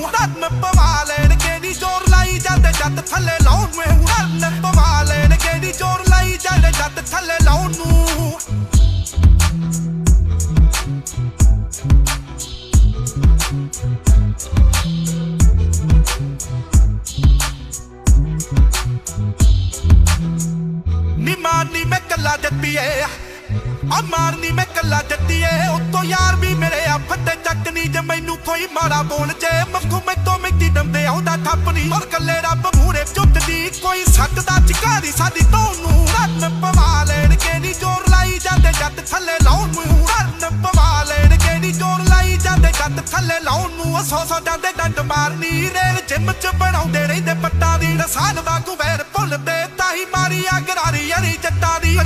ਨੂੰ ਰਤਨ ਪਵਾ ਲੈਣ ਨੀ ਜ਼ੋਰ ਲਾਈ ਜਾਂਦੇ ਜੱਟ ਥੱਲੇ ਲਾਉਣ ਨੂੰ ਰਤਨ ਪਵਾ ਲੈਣ ਨੀ ਜ਼ੋਰ ਲਾਈ ਜਾਂਦੇ ਜੱਟ ਥੱਲੇ ਲਾਉਣ ਨੂੰ ਮਾਰਨੀ ਮੈਂ ਕੱਲਾ ਜੱਟੀਏ, ਆ ਮਾਰਨੀ ਮੈਂ ਕੱਲਾ ਜੱਟੀਏ, ਉੱਤੋਂ ਯਾਰ ਵੀ ਮੇਰੇ ਮਾੜਾ ਬੋਲ ਜੇ ਮੱਖੂ ਮੈਂ ਮਿੱਟੀ ਡੰਦੇ ਆਉਂਦਾ ਥੱਪਣੀ ਔਰ ਕੱਲੇ ਰੱਬ ਮੂਹਰੇ ਝੁੱਟਦੀ ਕੋਈ ਸਕਦਾ ਚਿਕਾਰੀ ਸਾਡੀ ਤੋਂ ਰੰਨ ਪਵਾ ਲੈਣਗੇ ਨੀ ਜ਼ੋਰ ਲਾਈ ਜਾਂਦੇ ਜੱਟ ਥੱਲੇ ਲਾਉਣ ਨੂੰ। ਰੰਨ ਪਵਾ ਲੈਣਗੇ ਨੀ ਜ਼ੋਰ ਲਾਈ ਜਾਂਦੇ ਜੱਟ ਥੱਲੇ ਲਾਉਣ ਨੂੰ। ਸੌ ਸੌ ਜਾਂਦੇ ਡੰਡ ਮਾਰਨੀ। ਰੇਲ ਜਿੰਮ ਚ ਬਣਾਉਂਦੇ ਰਹਿੰਦੇ ਪੱਟਾਂ ਦੀ। ਰਸਾਨ ਵਾਂਗੂ ਵੈਰ ਭੁੱਲਦੇ ਤਾਹੀ ਮਾਰੀ ਆ ਗਰਾਰੀ ਯਾਰੀ ਜੱਟਾਂ ਦੀ